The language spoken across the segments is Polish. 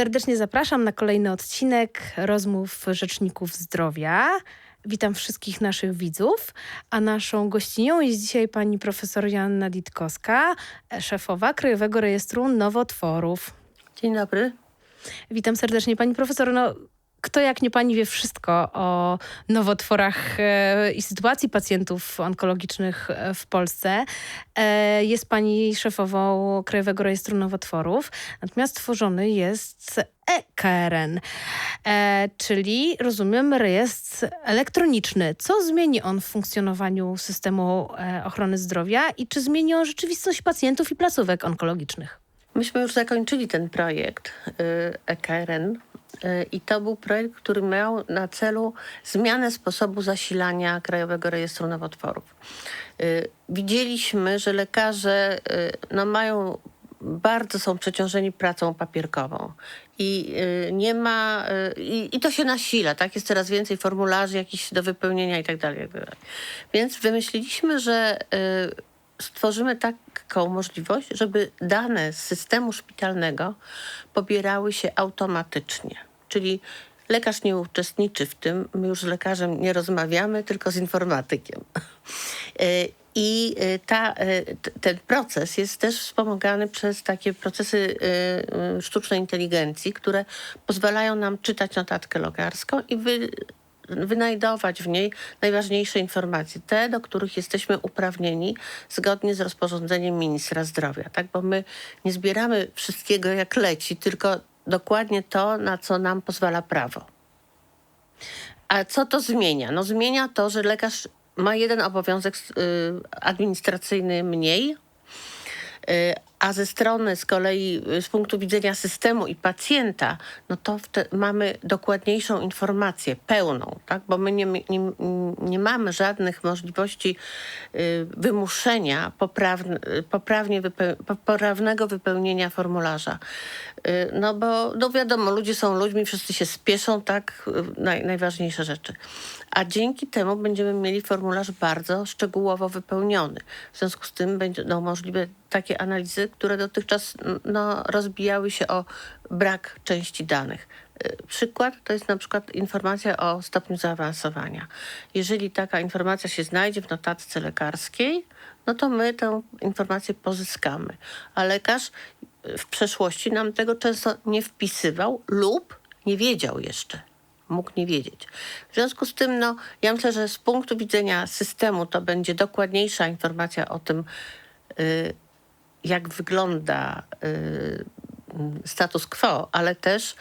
Serdecznie zapraszam na kolejny odcinek rozmów Rzeczników Zdrowia. Witam wszystkich naszych widzów, a naszą gościnią jest dzisiaj pani profesor Joanna Ditkowska, szefowa Krajowego Rejestru Nowotworów. Dzień dobry. Witam serdecznie pani profesor. No, kto jak nie pani wie wszystko o nowotworach e, i sytuacji pacjentów onkologicznych e, w Polsce. E, jest pani szefową Krajowego Rejestru Nowotworów, natomiast tworzony jest EKRN, czyli rozumiem rejestr elektroniczny. Co zmieni on w funkcjonowaniu systemu ochrony zdrowia i czy zmieni on rzeczywistość pacjentów i placówek onkologicznych? Myśmy już zakończyli ten projekt EKRN i to był projekt, który miał na celu zmianę sposobu zasilania Krajowego Rejestru Nowotworów. Y, widzieliśmy, że lekarze y, no, mają bardzo są przeciążeni pracą papierkową i y, nie ma, i, i, to się nasila, tak? Jest coraz więcej formularzy jakichś do wypełnienia i tak dalej. Więc wymyśliliśmy, że stworzymy taką możliwość, żeby dane z systemu szpitalnego pobierały się automatycznie. Czyli lekarz nie uczestniczy w tym, my już z lekarzem nie rozmawiamy, tylko z informatykiem. E, I e, ta, e, ten proces jest też wspomagany przez takie procesy sztucznej inteligencji, które pozwalają nam czytać notatkę lekarską i wy, wynajdować w niej najważniejsze informacje, te, do których jesteśmy uprawnieni zgodnie z rozporządzeniem ministra zdrowia, tak? Bo my nie zbieramy wszystkiego jak leci, tylko dokładnie to, na co nam pozwala prawo. A co to zmienia? No zmienia to, że lekarz ma jeden obowiązek y, administracyjny mniej, y, a ze strony z kolei y, z punktu widzenia systemu i pacjenta, no to mamy dokładniejszą informację, pełną, tak? bo my nie, nie, nie mamy żadnych możliwości y, wymuszenia poprawne, poprawnie wypeł, poprawnego wypełnienia formularza. Y, no bo no wiadomo, ludzie są ludźmi, wszyscy się spieszą, tak? Naj, najważniejsze rzeczy a dzięki temu będziemy mieli formularz bardzo szczegółowo wypełniony. W związku z tym będą no, możliwe takie analizy, które dotychczas no, rozbijały się o brak części danych. Y, przykład to jest na przykład informacja o stopniu zaawansowania. Jeżeli taka informacja się znajdzie w notatce lekarskiej, no to my tę informację pozyskamy. A lekarz w przeszłości nam tego często nie wpisywał lub nie wiedział jeszcze mógł nie wiedzieć. W związku z tym, no, ja myślę, że z punktu widzenia systemu to będzie dokładniejsza informacja o tym, y, jak wygląda y, status quo, ale też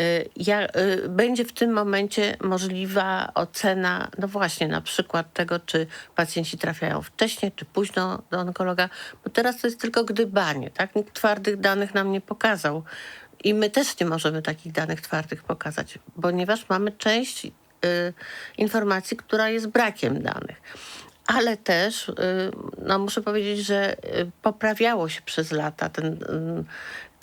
y, będzie w tym momencie możliwa ocena, no właśnie, na przykład tego, czy pacjenci trafiają wcześniej, czy późno do onkologa, bo teraz to jest tylko gdybanie, tak? Nikt twardych danych nam nie pokazał, i my też nie możemy takich danych twardych pokazać, ponieważ mamy część y, informacji, która jest brakiem danych. Ale też, y, no muszę powiedzieć, że y, poprawiało się przez lata ten y,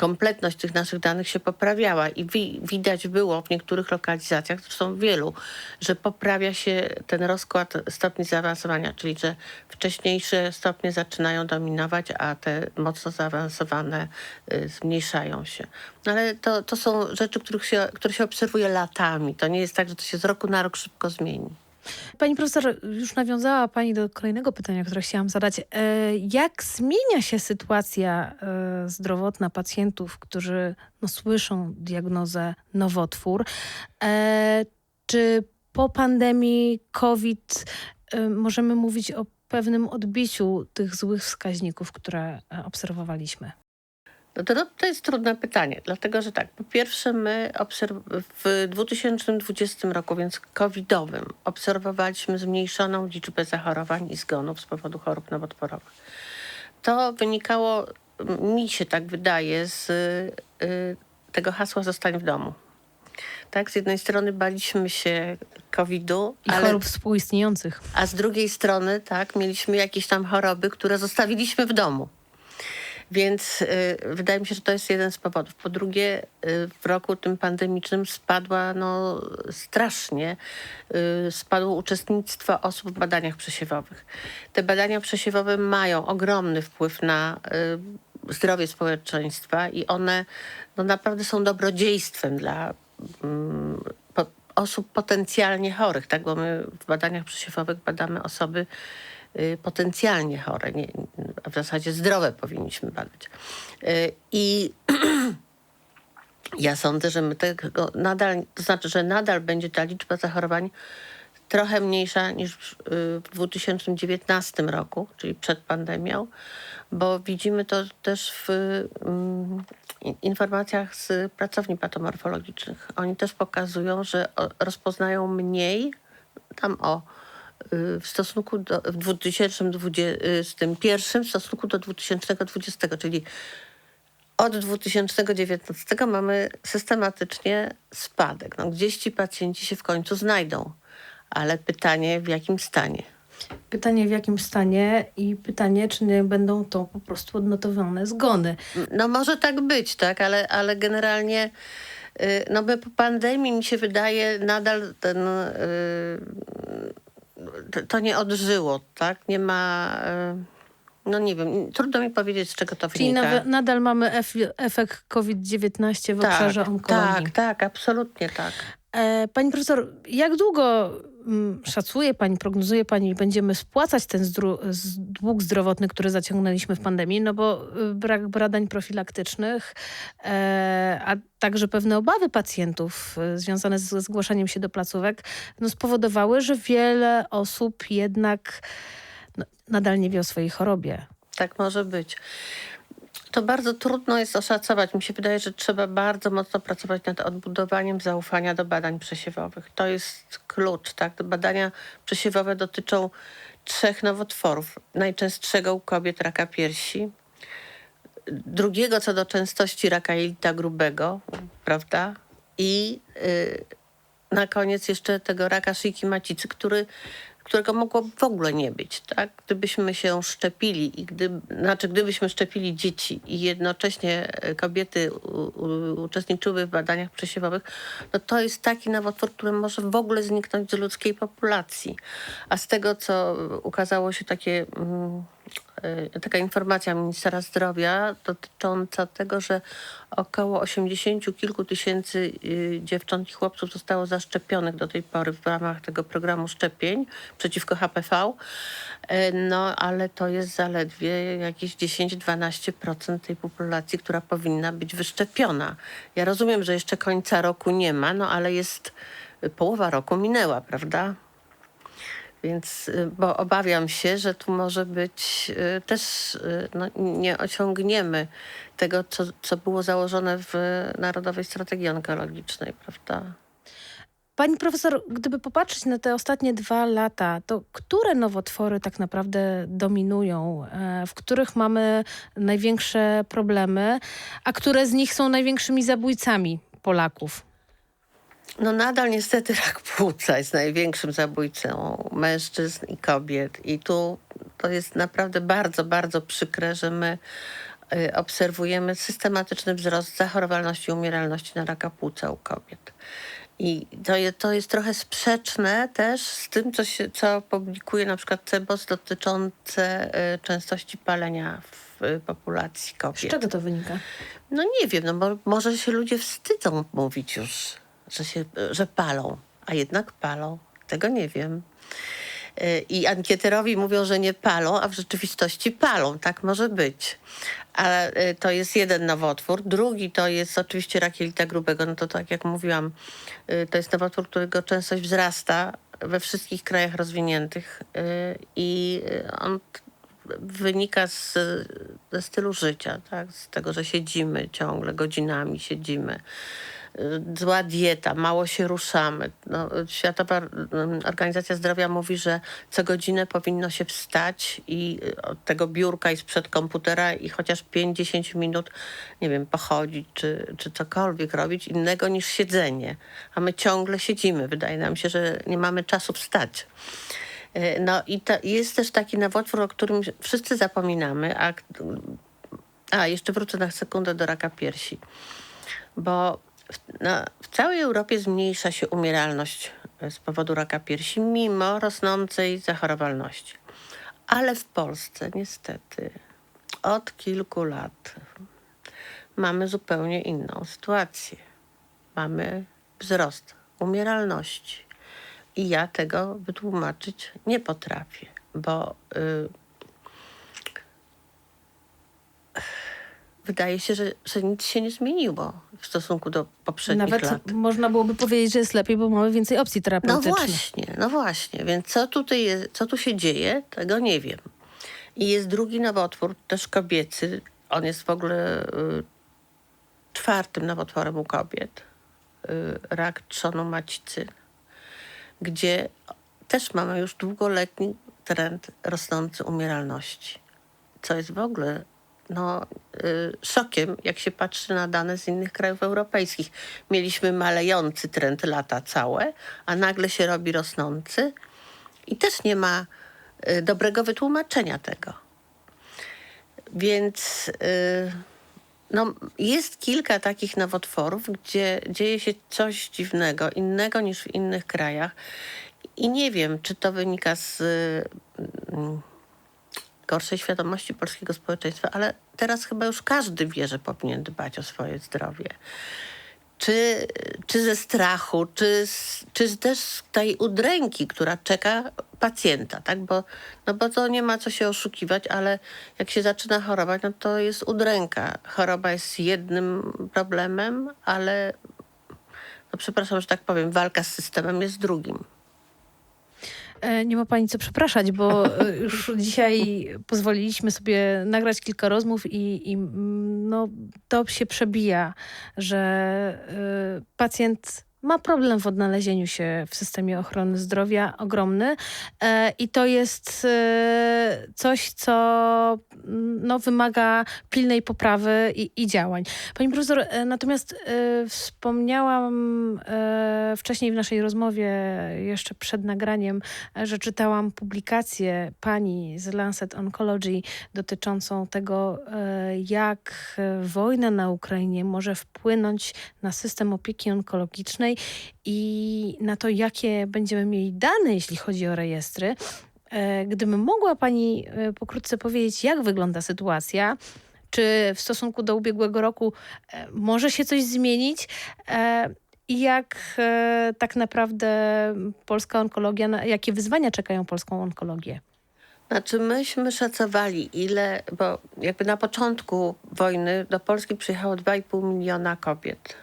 kompletność tych naszych danych się poprawiała i wi widać było w niektórych lokalizacjach, zresztą wielu, że poprawia się ten rozkład stopni zaawansowania, czyli że wcześniejsze stopnie zaczynają dominować, a te mocno zaawansowane y, zmniejszają się. No ale to, to są rzeczy, których się, które się obserwuje latami. To nie jest tak, że to się z roku na rok szybko zmieni. Pani profesor, już nawiązała Pani do kolejnego pytania, które chciałam zadać. E, jak zmienia się sytuacja e, zdrowotna pacjentów, którzy no, słyszą diagnozę nowotwór? E, czy po pandemii COVID możemy mówić o pewnym odbiciu tych złych wskaźników, które obserwowaliśmy? No to, to jest trudne pytanie, dlatego że tak, po pierwsze my w 2020 roku, więc covidowym, obserwowaliśmy zmniejszoną liczbę zachorowań i zgonów z powodu chorób nowotworowych. To wynikało, mi się tak wydaje, z y, tego hasła zostań w domu. Tak, z jednej strony baliśmy się COVID-u. I ale, chorób współistniejących. A z drugiej strony, tak, mieliśmy jakieś tam choroby, które zostawiliśmy w domu. Więc y, wydaje mi się, że to jest jeden z powodów. Po drugie, y, w roku tym pandemicznym spadła no, strasznie, y, spadło uczestnictwo osób w badaniach przesiewowych. Te badania przesiewowe mają ogromny wpływ na zdrowie społeczeństwa i one no, naprawdę są dobrodziejstwem dla mm, po, osób potencjalnie chorych, tak? Bo my w badaniach przesiewowych badamy osoby potencjalnie chore, nie, a w zasadzie zdrowe powinniśmy badać. Y, I ja sądzę, że my tego nadal, to znaczy, że nadal będzie ta liczba zachorowań trochę mniejsza niż w y, w 2019 roku, czyli przed pandemią, bo widzimy to też w mm, in- informacjach z pracowni patomorfologicznych. Oni też pokazują, że rozpoznają mniej tam o y, w stosunku do w 2021 w stosunku do 2020, czyli od 2019 mamy systematycznie spadek. No, gdzieś ci pacjenci się w końcu znajdą, ale pytanie w jakim stanie. Pytanie w jakim stanie i pytanie, czy nie będą to po prostu odnotowane zgony. No może tak być, tak, ale, ale generalnie y, no my po pandemii mi się wydaje nadal ten, y, to- nie odżyło, tak? Nie ma, y, no nie wiem, trudno mi powiedzieć z czego to Czyli wynika. nawe- nadal mamy ef efekt COVID-19 w obszarze onkologii. tak, tak, absolutnie tak. E, pani profesor, jak długo szacuje pani, prognozuje pani, będziemy spłacać ten dług zdrowotny, który zaciągnęliśmy w pandemii? No bo y, brak badań profilaktycznych, e, a także pewne obawy pacjentów y, związane ze zgłaszaniem się do placówek, no spowodowały, że wiele osób jednak no, nadal nie wie o swojej chorobie. Tak może być. To bardzo trudno jest oszacować. Mi się wydaje, że trzeba bardzo mocno pracować nad odbudowaniem zaufania do badań przesiewowych. To jest klucz. Tak? Badania przesiewowe dotyczą trzech nowotworów. Najczęstszego u kobiet raka piersi, drugiego co do częstości raka jelita grubego, prawda? I y, na koniec jeszcze tego raka szyjki macicy, który, którego mogło w ogóle nie być, tak? Gdybyśmy się szczepili i gdy, znaczy gdybyśmy szczepili dzieci i jednocześnie e, kobiety u, u, uczestniczyły w badaniach przesiewowych, no to jest taki nowotwór, który może w ogóle zniknąć z ludzkiej populacji. A z tego, co ukazało się takie... Mm, taka informacja ministra zdrowia dotycząca tego, że około 80 kilku tysięcy y, dziewcząt i chłopców zostało zaszczepionych do tej pory w ramach tego programu szczepień przeciwko HPV. E, No, ale to jest zaledwie jakieś 10-12% tej populacji, która powinna być wyszczepiona. Ja rozumiem, że jeszcze końca roku nie ma, no ale jest połowa roku minęła, prawda? Więc, y, bo obawiam się, że tu może być y, też, y, no, nie osiągniemy tego, co, co było założone w Narodowej Strategii Onkologicznej, prawda? Pani profesor, gdyby popatrzeć na te ostatnie dwa lata, to które nowotwory tak naprawdę dominują, e, w których mamy największe problemy, a które z nich są największymi zabójcami Polaków? No nadal niestety rak płuca jest największym zabójcą mężczyzn i kobiet. I tu to jest naprawdę bardzo, bardzo przykre, że my y, obserwujemy systematyczny wzrost zachorowalności i umieralności na raka płuca u kobiet. I to, je, to jest trochę sprzeczne też z tym, co, się, co publikuje na przykład CEBOS dotyczące y, częstości palenia w y, populacji Z kobiet. czego to wynika? No nie wiem, no bo może się ludzie wstydzą mówić już, że, się, że palą, a jednak palą. Tego nie wiem. Y, I ankieterowi mówią, że nie palą, a w rzeczywistości palą. Tak może być. Ale to jest jeden nowotwór. Drugi to jest oczywiście rak jelita grubego. No to tak jak mówiłam, y, to jest nowotwór, którego częstość wzrasta we wszystkich krajach rozwiniętych i on wynika z, ze stylu życia, tak? z tego, że siedzimy ciągle, godzinami siedzimy. Y, Zła dieta, mało się ruszamy. No, Światowa mm, Organizacja Zdrowia mówi, że co godzinę powinno się wstać i y, od tego biurka i sprzed komputera i chociaż 5-10 minut, nie wiem, pochodzić czy, czy cokolwiek robić innego niż siedzenie. A my ciągle siedzimy. Wydaje nam się, że nie mamy czasu wstać. No i to jest też taki nowotwór, o którym wszyscy zapominamy. A, a jeszcze wrócę na sekundę do raka piersi. Bo w, w całej Europie zmniejsza się umieralność e, z powodu raka piersi, mimo rosnącej zachorowalności. Ale w Polsce niestety od kilku lat mamy zupełnie inną sytuację. Mamy wzrost umieralności. I ja tego wytłumaczyć nie potrafię, bo y, wydaje się, że, że nic się nie zmieniło w stosunku do poprzednich Nawet lat. można byłoby powiedzieć, że jest lepiej, bo mamy więcej opcji No terapeutycznych. właśnie, no właśnie. Więc co tutaj jest, co tu się dzieje, tego nie wiem. I jest drugi nowotwór, też kobiecy. On jest w ogóle y, czwartym nowotworem u kobiet. Y, rak trzonu macicy, gdzie też mamy już długoletni trend rosnący umieralności. Co jest w ogóle no, y, szokiem, jak się patrzy na dane z innych krajów europejskich. Mieliśmy malejący trend lata całe, a nagle się robi rosnący i też nie ma y, dobrego wytłumaczenia tego. Więc y, no, jest kilka takich nowotworów, gdzie dzieje się coś dziwnego, innego niż w innych krajach. I nie wiem, czy to wynika z gorszej świadomości polskiego społeczeństwa, ale teraz chyba już każdy wie, że powinien dbać o swoje zdrowie. Czy, czy ze strachu, czy, czy też z tej udręki, która czeka pacjenta, tak? Bo, no bo to nie ma co się oszukiwać, ale jak się zaczyna chorować, no to jest udręka. Choroba jest jednym problemem, ale no przepraszam, że tak powiem, walka z systemem jest drugim. E, Nie ma pani co przepraszać, bo e, już dzisiaj pozwoliliśmy sobie nagrać kilka rozmów i, i mm, no, to się przebija, że e, pacjent ma problem w odnalezieniu się w systemie ochrony zdrowia ogromny e, i to jest e, coś, co mm, no, wymaga pilnej poprawy i, i działań. Pani profesor, e, natomiast wspomniałam wcześniej w naszej rozmowie, jeszcze przed nagraniem, że czytałam publikację pani z Lancet Oncology dotyczącą tego, jak wojna na Ukrainie może wpłynąć na system opieki onkologicznej i na to, jakie będziemy mieli dane, jeśli chodzi o rejestry. E, Gdybym mogła pani e, pokrótce powiedzieć, jak wygląda sytuacja, czy w stosunku do ubiegłego roku e, może się coś zmienić? I jak tak naprawdę polska onkologia, jakie wyzwania czekają polską onkologię? Znaczy myśmy szacowali ile, bo jakby na początku wojny do Polski przyjechało 2,5 miliona kobiet.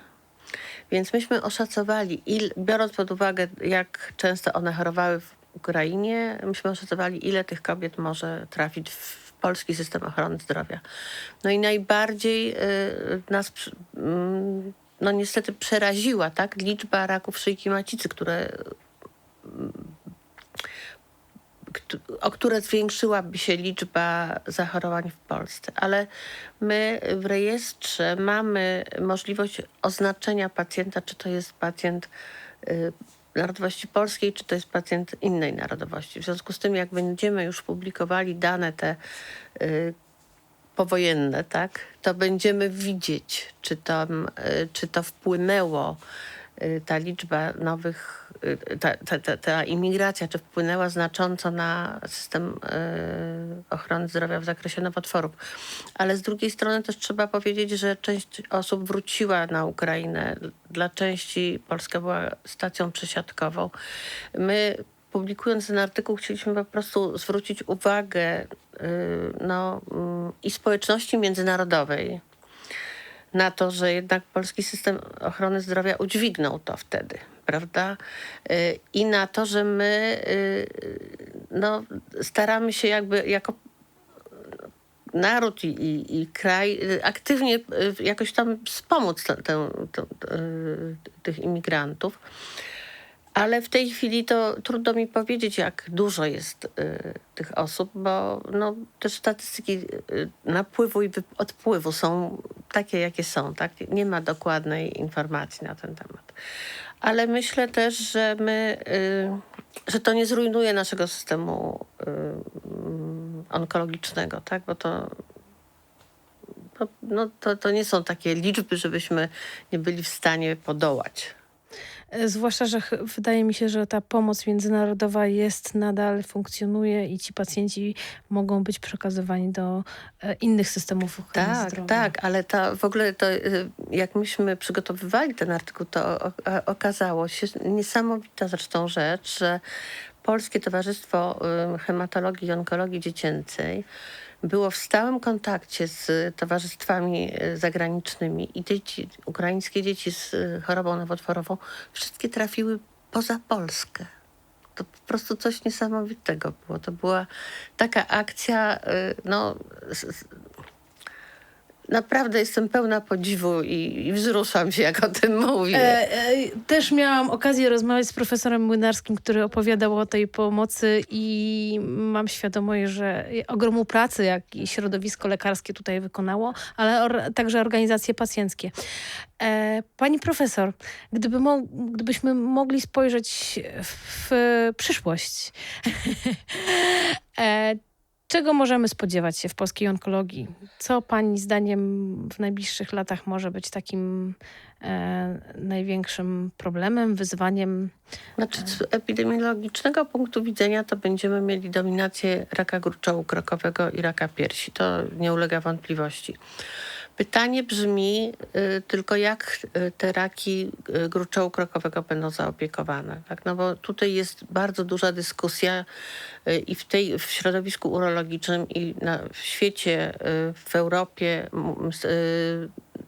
Więc myśmy oszacowali, il, biorąc pod uwagę jak często one chorowały w Ukrainie, myśmy oszacowali ile tych kobiet może trafić w polski system ochrony zdrowia. No i najbardziej y, nas mm, no niestety przeraziła tak liczba raków szyjki macicy, które kt- o które zwiększyłaby się liczba zachorowań w Polsce. Ale my w rejestrze mamy możliwość oznaczenia pacjenta, czy to jest pacjent y, narodowości polskiej, czy to jest pacjent innej narodowości. W związku z tym, jak będziemy już publikowali dane te y, powojenne, tak, to będziemy widzieć, czy, tam, y, czy to wpłynęło, ta liczba nowych, y, ta, ta, ta, ta imigracja, czy wpłynęła znacząco na system y, ochrony zdrowia w zakresie nowotworów. Ale z drugiej strony też trzeba powiedzieć, że część osób wróciła na Ukrainę. Dla części Polska była stacją przesiadkową. My publikując ten artykuł chcieliśmy po prostu zwrócić uwagę y, no, mm, i społeczności międzynarodowej na to, że jednak polski system ochrony zdrowia udźwignął to wtedy, prawda? Y, I na to, że my y, no, staramy się jakby jako naród i, i, i kraj y, aktywnie jakoś tam wspomóc tych imigrantów. Ale w tej chwili to trudno mi powiedzieć, jak dużo jest y, tych osób, bo no, też statystyki y, napływu i odpływu są takie, jakie są. Tak? Nie ma dokładnej informacji na ten temat. Ale myślę też, że my, y, że to nie zrujnuje naszego systemu y, onkologicznego, tak? bo to, no, to, to nie są takie liczby, żebyśmy nie byli w stanie podołać. E, Zwłaszcza, że wydaje mi się, że ta pomoc międzynarodowa jest nadal, funkcjonuje i ci pacjenci mogą być przekazywani do e, innych systemów ochrony Tak, zdrowia. tak, ale ta, w ogóle to, y, jak myśmy przygotowywali ten artykuł, to okazało się niesamowita zresztą rzecz, że Polskie Towarzystwo Hematologii i Onkologii Dziecięcej było w stałym kontakcie z towarzystwami y, zagranicznymi i dzieci, ukraińskie dzieci z y, chorobą nowotworową wszystkie trafiły poza Polskę. To po prostu coś niesamowitego było. To była taka akcja, y, no, Naprawdę jestem pełna podziwu i, i wzruszam się, jak o tym mówię. E, e, też miałam okazję rozmawiać z profesorem Młynarskim, który opowiadał o tej pomocy i mam świadomość, że ogromu pracy, jak i środowisko lekarskie tutaj wykonało, ale or, także organizacje pacjenckie. E, pani profesor, gdyby mo, gdybyśmy mogli spojrzeć w, w przyszłość, e, czego możemy spodziewać się w polskiej onkologii? Co pani zdaniem w najbliższych latach może być takim e, największym problemem, wyzwaniem? Znaczy, z epidemiologicznego punktu widzenia to będziemy mieli dominację raka gruczołu krokowego i raka piersi. To nie ulega wątpliwości. Pytanie brzmi y, tylko, jak y, te raki y, gruczołu krokowego będą zaopiekowane. Tak? No bo tutaj jest bardzo duża dyskusja i w, tej, w środowisku urologicznym i na, w świecie, w Europie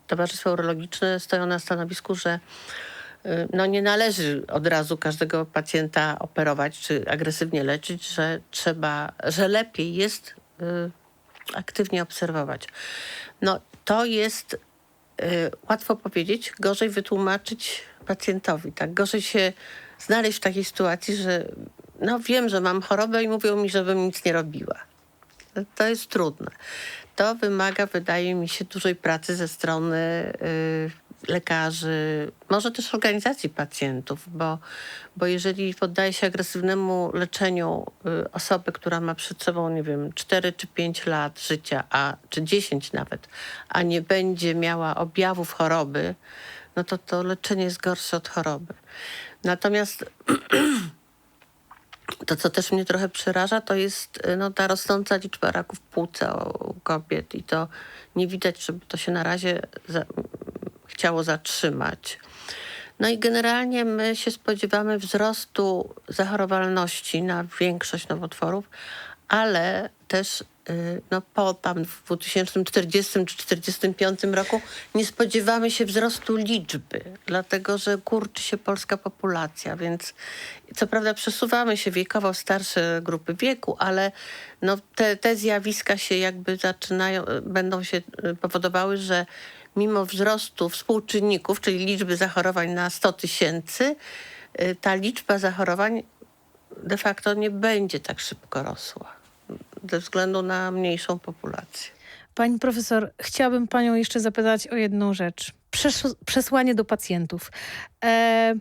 towarzystwa urologiczne stoją na stanowisku, że no nie należy od razu każdego pacjenta operować czy agresywnie leczyć, że trzeba, że lepiej jest aktywnie obserwować. No to jest y, łatwo powiedzieć, gorzej wytłumaczyć pacjentowi, tak? Gorzej się znaleźć w takiej sytuacji, że no wiem, że mam chorobę i mówią mi, żebym nic nie robiła. To jest trudne. To wymaga, wydaje mi się, dużej pracy ze strony y, lekarzy, może też organizacji pacjentów, bo, bo jeżeli poddaje się agresywnemu leczeniu y, osobę, która ma przed sobą, nie wiem, 4 czy 5 lat życia, a, czy 10 nawet, a nie będzie miała objawów choroby, no to to leczenie jest gorsze od choroby. Natomiast to, co też mnie trochę przeraża, to jest y, no, ta rosnąca liczba raków płuca u kobiet i to nie widać, żeby to się na razie za, chciało zatrzymać. No i generalnie my się spodziewamy wzrostu zachorowalności na większość nowotworów, ale też y, no, po tam w 2040 czy 2045 roku nie spodziewamy się wzrostu liczby, dlatego że kurczy się polska populacja, więc co prawda przesuwamy się wiekowo w starsze grupy wieku, ale no, te, te zjawiska się jakby zaczynają, będą się y, powodowały, że mimo wzrostu współczynników, czyli liczby zachorowań na 100 tysięcy, y, ta liczba zachorowań de facto nie będzie tak szybko rosła ze względu na mniejszą populację. Pani profesor, chciałabym panią jeszcze zapytać o jedną rzecz. Przes- przesłanie do pacjentów. E,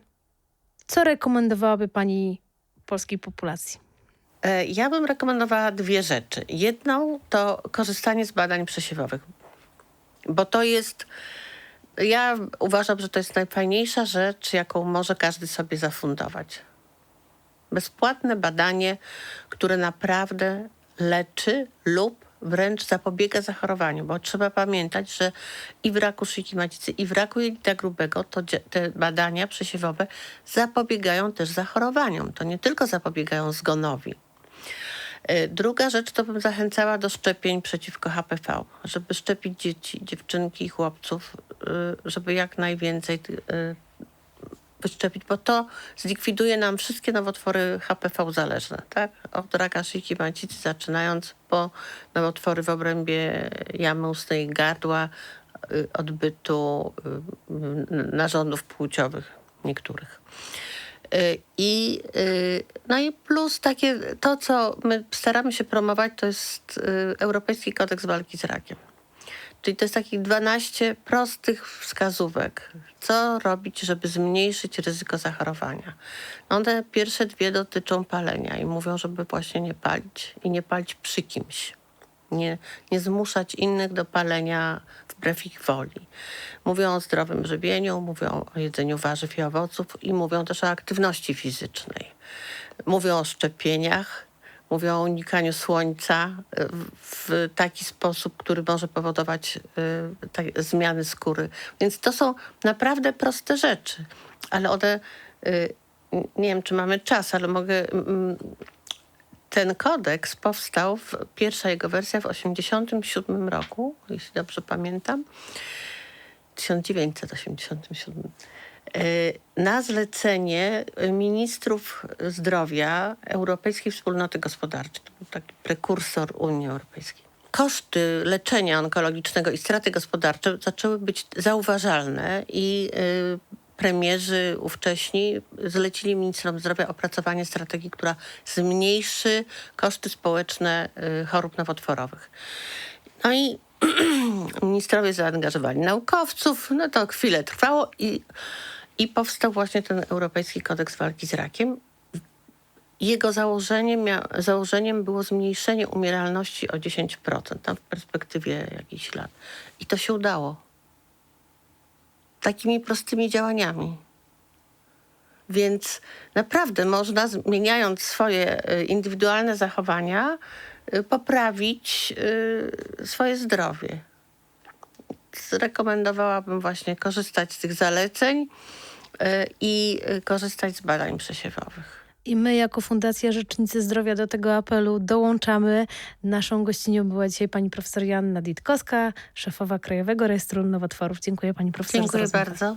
co rekomendowałaby pani polskiej populacji? E, Ja bym rekomendowała dwie rzeczy. Jedną to korzystanie z badań przesiewowych, bo to jest. Ja uważam, że to jest najfajniejsza rzecz, jaką może każdy sobie zafundować. Bezpłatne badanie, które naprawdę leczy lub wręcz zapobiega zachorowaniu, bo trzeba pamiętać, że i w raku szyjki macicy, i w raku jelita grubego to te badania przesiewowe zapobiegają też zachorowaniom. To nie tylko zapobiegają zgonowi. E, Druga rzecz to bym zachęcała do szczepień przeciwko HPV, żeby szczepić dzieci, dziewczynki i chłopców, y, żeby jak najwięcej y, wyszczepić, bo to zlikwiduje nam wszystkie nowotwory HPV zależne, tak? Od raka szyjki macicy zaczynając po nowotwory w obrębie jamy ustnej gardła, odbytu narządów płciowych niektórych. I, y, no i plus takie, to co my staramy się promować, to jest y, Europejski Kodeks Walki z Rakiem. Czyli to jest takich 12 prostych wskazówek, co robić, żeby zmniejszyć ryzyko zachorowania. No One pierwsze dwie dotyczą palenia i mówią, żeby właśnie nie palić i nie palić przy kimś. Nie, nie zmuszać innych do palenia wbrew ich woli. Mówią o zdrowym żywieniu, mówią o jedzeniu warzyw i owoców i mówią też o aktywności fizycznej. Mówią o szczepieniach, mówią o unikaniu słońca y, w- taki sposób, który może powodować y, tak- zmiany skóry. Więc to są naprawdę proste rzeczy, ale one, y, nie wiem czy mamy czas, ale mogę ten kodeks powstał, w, pierwsza jego wersja w 1987 roku, jeśli dobrze pamiętam. 1987. E, Na zlecenie ministrów zdrowia Europejskiej Wspólnoty Gospodarczej. To był taki prekursor Unii Europejskiej. Koszty leczenia onkologicznego i straty gospodarcze zaczęły być zauważalne i y, premierzy ówcześni zlecili ministrom zdrowia opracowanie strategii, która zmniejszy koszty społeczne y, chorób nowotworowych. No i ministrowie zaangażowali naukowców, no to chwilę trwało i, i powstał właśnie ten Europejski Kodeks Walki z Rakiem. Jego założeniem, założeniem było zmniejszenie umieralności o 10%, tam w perspektywie jakichś lat. I to się udało. Takimi prostymi działaniami. Więc naprawdę można, zmieniając swoje y, indywidualne zachowania, y, poprawić y, swoje zdrowie. Zrekomendowałabym właśnie korzystać z tych zaleceń i korzystać z badań przesiewowych. I my jako Fundacja Rzecznicy Zdrowia do tego apelu dołączamy. Naszą gościnią była dzisiaj pani profesor Joanna Ditkowska, szefowa Krajowego Rejestru Nowotworów. Dziękuję pani profesor Dziękuję bardzo.